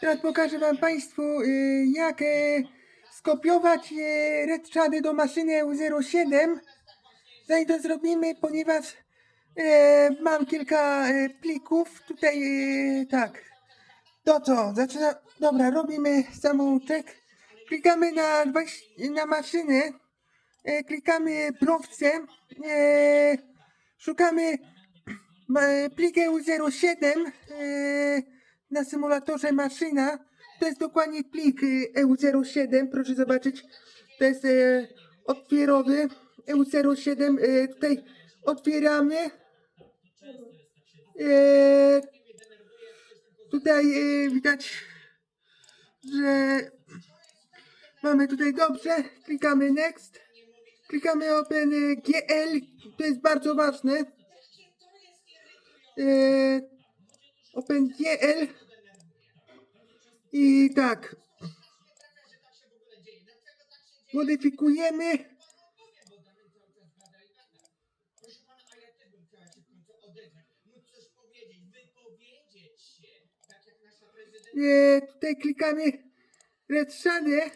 Teraz pokażę wam państwu y, jak e, skopiować e, redshady do maszyny U07. Zanim to zrobimy, ponieważ e, mam kilka plików. Tutaj tak. To co? Zaczyna. Dobra, robimy samouczek. Klikamy na, na maszynę. Klikamy browce. E, szukamy plikę U07 e, na symulatorze maszyna. To jest dokładnie plik y, EU07, proszę zobaczyć. To jest e, otwierowy EU07. E, tutaj otwieramy. E, tutaj e, widać, że mamy tutaj dobrze. Klikamy next. Klikamy open GL. To jest bardzo ważne. E, Open GL. I tak. Modyfikujemy. E, tutaj klikamy Red Shadow.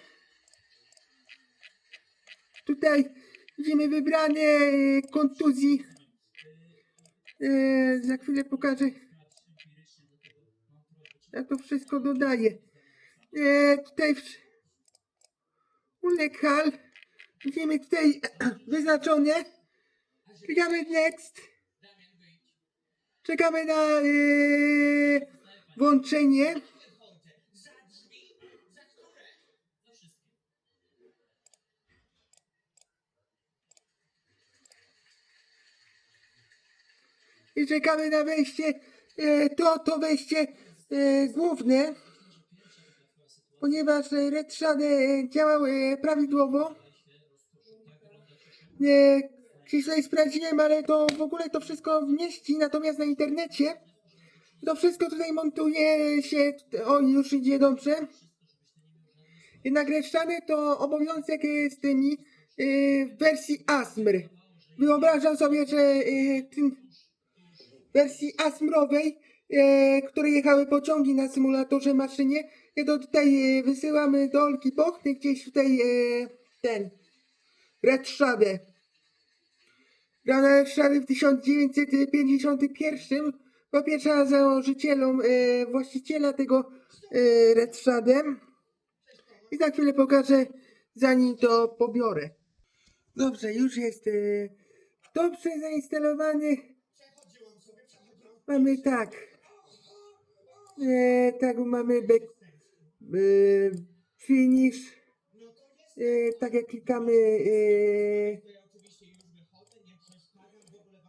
Tutaj widzimy wybrane kontuzji. E, za chwilę pokażę jak to wszystko dodaję. E, tutaj w... Ulekal. Widzimy tutaj wyznaczone. Klikamy next. Czekamy na e, włączenie. I czekamy na wejście. E, to to wejście e, główne. Ponieważ e, Red Shadow e, działał e, prawidłowo. Gdzieś tutaj sprawdziłem, ale to w ogóle to wszystko mieści, natomiast na internecie to wszystko tutaj montuje się, o już idzie dobrze. Jednak to obowiązek z tymi e, w wersji ASMR. Wyobrażam sobie, że tym wersji asmrowej, e, które jechały pociągi na symulatorze maszynie. Ja to tutaj e, wysyłamy do Olki Bochny, gdzieś tutaj e, ten Red Shadow. Grana Red Shadow w 1951 była pierwsza założycielą e, właściciela tego e, Red Shadow. I za chwilę pokażę, zanim to pobiorę. Dobrze, już jest e, dobrze zainstalowany. Mamy tak. E, tak, mamy back, e, finish. E, tak jak klikamy. E,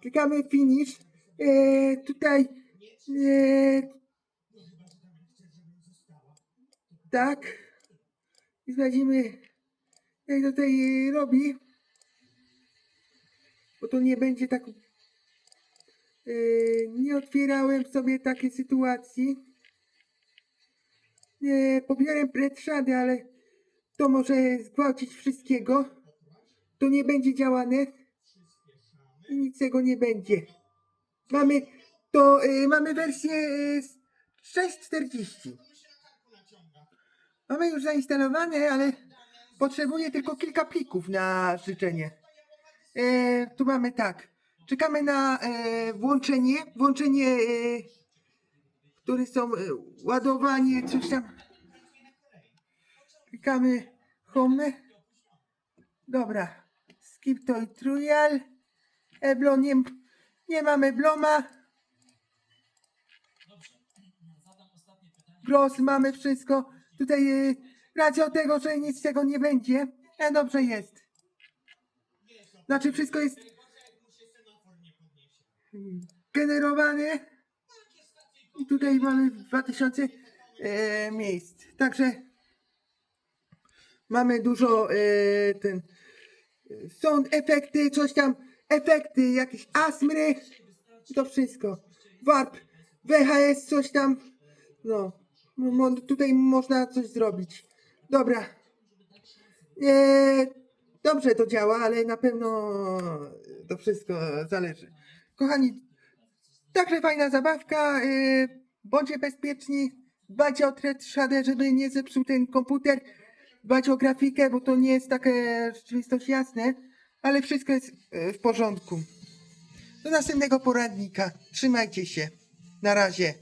klikamy finish. E, tutaj. E, tak. I sprawdzimy, jak to tutaj robi. Bo to nie będzie tak Yy, nie otwierałem sobie takiej sytuacji. Nie, pobieram predszady, ale to może zgwałcić wszystkiego. To nie będzie działane. I nic z tego nie będzie. Mamy to, yy, mamy wersję yy, 640. Mamy już zainstalowane, ale potrzebuję tylko kilka plików na życzenie. E, tu mamy tak. Czekamy na e, włączenie. Włączenie, e, które są e, ładowanie, coś tam. Klikamy home. Dobra. Skip to i trial. Eblon nie, nie mamy bloma. Gros mamy wszystko. Tutaj e, racja od tego, że nic z tego nie będzie. E, dobrze jest. Znaczy wszystko jest generowane. I tutaj mamy 2000 e, miejsc. Także mamy dużo e, ten są efekty, coś tam, efekty, jakieś asmry. To wszystko. Warp, VHS, coś tam. No, mo, tutaj można coś zrobić. Dobra. E, dobrze to działa, ale na pewno to wszystko zależy. Kochani, także fajna zabawka. Yy, bądźcie bezpieczni. dbać o Shadę, żeby nie zepsuł ten komputer, dbać o grafikę, bo to nie jest takie rzeczywistość jasne, ale wszystko jest e, w porządku. Do następnego poradnika. Trzymajcie się. Na razie.